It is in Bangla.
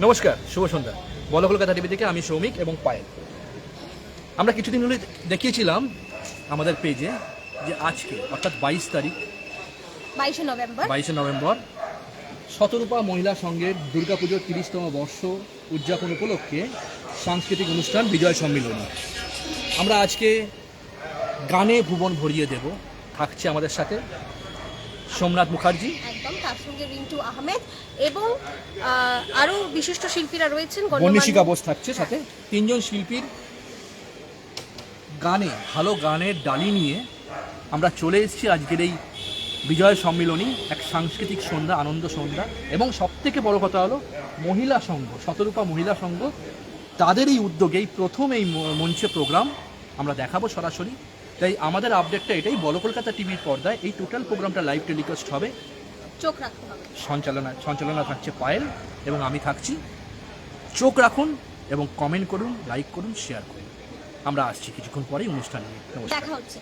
নমস্কার শুভ সন্ধ্যা। বলো কলকাতা টিভি থেকে আমি সৌমিক এবং পায়েল। আমরা কিছুদিন হলে দেখিয়েছিলাম আমাদের পেজে যে আজকে অর্থাৎ বাইশ তারিখ বাইশে নভেম্বর। বাইশে নভেম্বর শতরূপা মহিলা সংঘের দুর্গাপুজোর তিরিশতম বর্ষ উদযাপন উপলক্ষে সাংস্কৃতিক অনুষ্ঠান বিজয় সম্মিলনী। আমরা আজকে গানে ভুবন ভরিয়ে দেব। থাকছে আমাদের সাথে সোমনাথ মুখার্জি। একদম তার সঙ্গে রিন্টু আহমেদ এবং আহ, আরও বিশিষ্ট শিল্পীরা রয়েছেন বন্নিশিকা বোস থাকছে সাথে। তিনজন শিল্পীর গানে ভালো গানের ডালি নিয়ে আমরা চলে এসেছি আজকের এই বিজয় সম্মিলনী এক সাংস্কৃতিক সন্ধ্যা আনন্দ সন্ধ্যা। এবং সবথেকে বড় কথা হলো মহিলা সংঘ শতরূপা মহিলা সংঘ তাদের এই উদ্যোগে এই প্রথম এই মঞ্চে প্রোগ্রাম আমরা দেখাবো সরাসরি। তাই আমাদের আপডেটটা এটাই। বলো কলকাতা টিভির পর্দায় এই টোটাল প্রোগ্রামটা লাইভ টেলিকাস্ট হবে। চোখ রাখতে হবে। সঞ্চালনা সঞ্চালনা থাকছে পায়েল এবং আমি থাকছি। চোখ রাখুন এবং কমেন্ট করুন লাইক করুন শেয়ার করুন। আমরা আসছি কিছুক্ষণ পরেই অনুষ্ঠান নিয়ে। দেখা হচ্ছে।